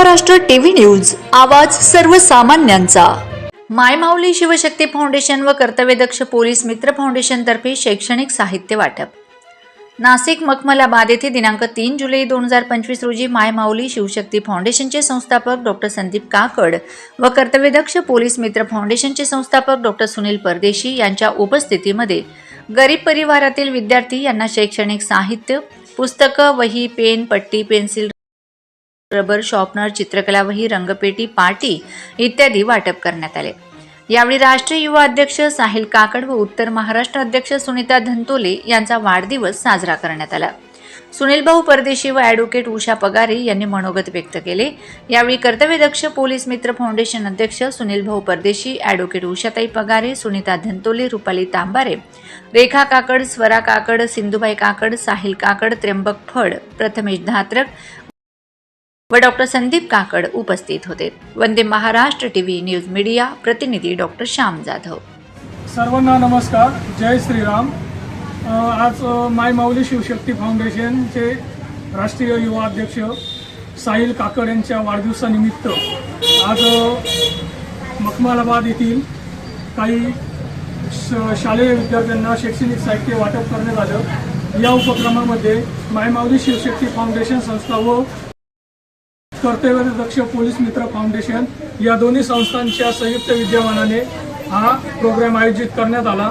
Maharashtra TV news आवाज सर्वसामान्यांचा. मायमाऊली Shivshakti foundation व कर्तव्यदक्ष पोलीस मित्र फाउंडेशन तर्फे शैक्षणिक साहित्य वाटप. नाशिक मखमलाबाद येथे दिनांक तीन जुलै दोन हजार पंचवीस रोजी मायमाऊली शिवशक्ती फाउंडेशनचे संस्थापक डॉक्टर संदीप काकड व कर्तव्यदक्ष पोलीस मित्र फाउंडेशनचे संस्थापक डॉक्टर सुनील परदेशी यांच्या उपस्थितीमध्ये गरीब परिवारातील विद्यार्थी यांना शैक्षणिक साहित्य पुस्तकं वही पेन पट्टी पेन्सिल रबर शॉपनर चित्रकला वही रंगपेटी पाटी इत्यादी वाटप करण्यात आले. यावेळी राष्ट्रीय युवा अध्यक्ष साहिल काकड व उत्तर महाराष्ट्र अध्यक्ष सुनीता धनतोले यांचा वाढदिवस साजरा करण्यात आला. सुनील भाऊ परदेशी व ॲडव्होकेट उषा पगारे यांनी मनोगत व्यक्त केले. यावेळी कर्तव्यदक्ष पोलीस मित्र फाउंडेशन अध्यक्ष सुनील भाऊ परदेशी ॲडव्होकेट उषाताई पगारे सुनीता धंतोले रुपाली तांबारे रेखा काकड स्वरा काकड सिंधुबाई काकड साहिल काकड त्र्यंबक फड प्रथमेश धात्रक व डॉक्टर संदीप काकड उपस्थित होते. Vande Maharashtra TV news media प्रतिनिधी डॉक्टर श्याम जाधव. सर्वांना नमस्कार. जय श्रीराम. आज माय माऊली शिवशक्ती फाउंडेशनचे राष्ट्रीय युवा अध्यक्ष साहिल काकड यांच्या वाढदिवसानिमित्त आज मखमालाबाद येथील काही श- शालेय विद्यार्थ्यांना शैक्षणिक साहित्य वाटप करण्यात आलं. या उपक्रमामध्ये माय माऊली शिवशक्ती फाउंडेशन संस्था व कर्तव्यदक्ष पोलीस मित्र फाउंडेशन या दोन्ही संस्थांच्या संयुक्त विद्यमानाने हा प्रोग्राम आयोजित करण्यात आला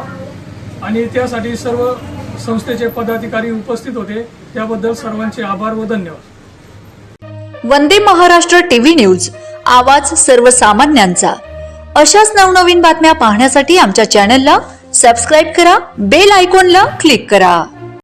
आणि त्यासाठी सर्व संस्थेचे पदाधिकारी उपस्थित होते. त्याबद्दल सर्वांचे आभार व धन्यवाद. वंदे महाराष्ट्र टीव्ही न्यूज आवाज सर्वसामान्यांचा. अशाच नवनवीन बातम्या पाहण्यासाठी आमच्या चॅनलला सबस्क्राईब करा बेल आयकॉनला क्लिक करा.